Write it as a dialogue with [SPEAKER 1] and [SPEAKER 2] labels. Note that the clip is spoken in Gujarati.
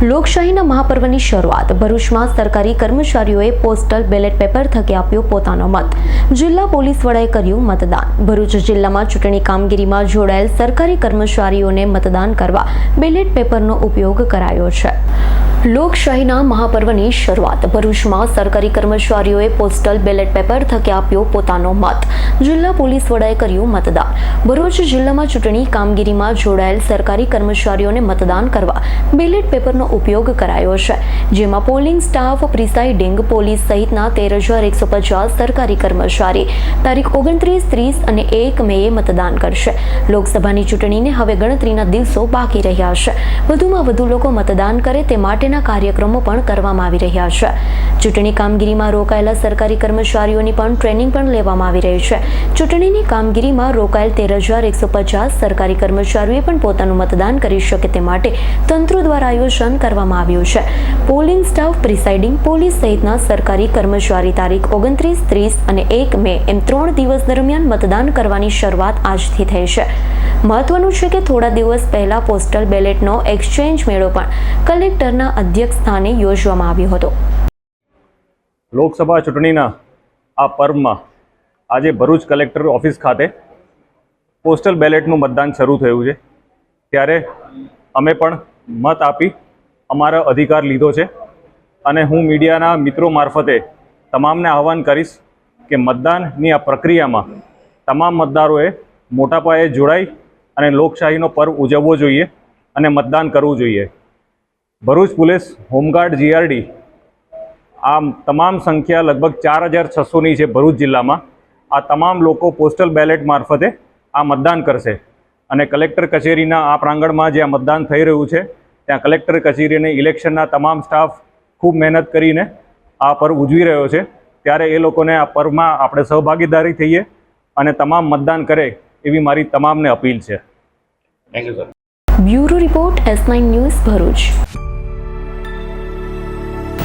[SPEAKER 1] લોકશાહીના મહાપર્વની શરૂઆત. ભરૂચમાં સરકારી કર્મચારીઓએ પોસ્ટલ બેલેટ પેપર થકી આપ્યો પોતાનો મત. જિલ્લા પોલીસ વડાએ કર્યું મતદાન. ભરૂચ જિલ્લામાં ચૂંટણી કામગીરીમાં જોડાયેલ સરકારી કર્મચારીઓને મતદાન કરવા બેલેટ પેપરનો ઉપયોગ કરાયો છે. લોકશાહીના મહાપર્વની શરૂઆત. ભરૂચમાં સરકારી કર્મચારીઓએ પોસ્ટલ બેલેટ પેપર થકી આપ્યો પોતાનો મત. જિલ્લા પોલીસ વડાએ કર્યું મતદાન. ભરૂચ જિલ્લામાં ચૂંટણી કામગીરીમાં જોડાયેલ સરકારી કર્મચારીઓને મતદાન કરવા બેલેટ પેપરનો ઉપયોગ કરાયો છે. જેમાં પોલિંગ સ્ટાફ પ્રિસાઇડિંગ પોલીસ સહિતના તેર હજાર એકસો પચાસ સરકારી કર્મચારી તારીખ ઓગણત્રીસ, ત્રીસ અને એક મેએ મતદાન કરશે. લોકસભાની ચૂંટણીને હવે ગણતરીના દિવસો બાકી રહ્યા છે. વધુમાં વધુ લોકો મતદાન કરે તે માટેના કાર્યક્રમો પણ કરવામાં આવી રહ્યા છે. ચૂંટણી કામગીરીમાં રોકાયેલા સરકારી કર્મચારીઓની પણ ટ્રેનિંગ પણ લેવામાં આવી રહી છે. ચૂંટણીની કામગીરીમાં રોકાયેલ તેર હજાર એકસો પચાસ સરકારી કર્મચારીઓએ પણ પોતાનું મતદાન કરી શકે તે માટે તંત્ર દ્વારા આયોજન કરવામાં આવ્યું છે. પોલિંગ સ્ટાફ પ્રિસાઇડિંગ પોલીસ સહિતના સરકારી કર્મચારી તારીખ ઓગણત્રીસ, ત્રીસ અને એક મે એમ ત્રણ દિવસ દરમિયાન મતદાન કરવાની શરૂઆત આજથી થઈ છે. મહત્વનું છે કે થોડા દિવસ પહેલા પોસ્ટલ બેલેટનો એક્સચેન્જ મેળો પણ. કલેક્ટરના અધ્યક્ષ સ્થાને યોજવામાં આવ્યો હતો.
[SPEAKER 2] લોકસભા ચૂંટણીના આ પર્વમાં આજે ભરૂચ કલેક્ટર ઓફિસ ખાતે પોસ્ટલ બેલેટનું મતદાન શરૂ થયું છે. ત્યારે અમે પણ મત આપી અમારો અધિકાર લીધો છે અને હું મીડિયાના મિત્રો મારફતે તમામને આહવાન કરીશ કે મતદાનની આ પ્રક્રિયામાં તમામ મતદારોએ મોટા પાયે જોડાઈ અને લોકશાહીનો પર્વ ઉજવવો જોઈએ અને મતદાન કરવું જોઈએ. ભરૂચ પોલીસ હોમગાર્ડ જીઆરડી આ તમામ સંખ્યા લગભગ ચાર હજાર છસોની છે ભરૂચ જિલ્લામાં. આ તમામ લોકો પોસ્ટલ બેલેટ મારફતે આ મતદાન કરશે. અને કલેક્ટર કચેરીના આ પ્રાંગણમાં જ્યાં મતદાન થઈ રહ્યું છે ત્યાં કલેક્ટર કચેરીને ઇલેક્શનના તમામ સ્ટાફ ખૂબ મહેનત કરીને આ પર્વ ઉજવી રહ્યો છે. ત્યારે એ લોકોને આ પર્વમાં આપણે સહભાગીદારી થઈએ અને તમામ મતદાન કરે એવી મારી તમામને અપીલ છે.
[SPEAKER 3] Thank you sir
[SPEAKER 1] bureau report S nine news Bharuch.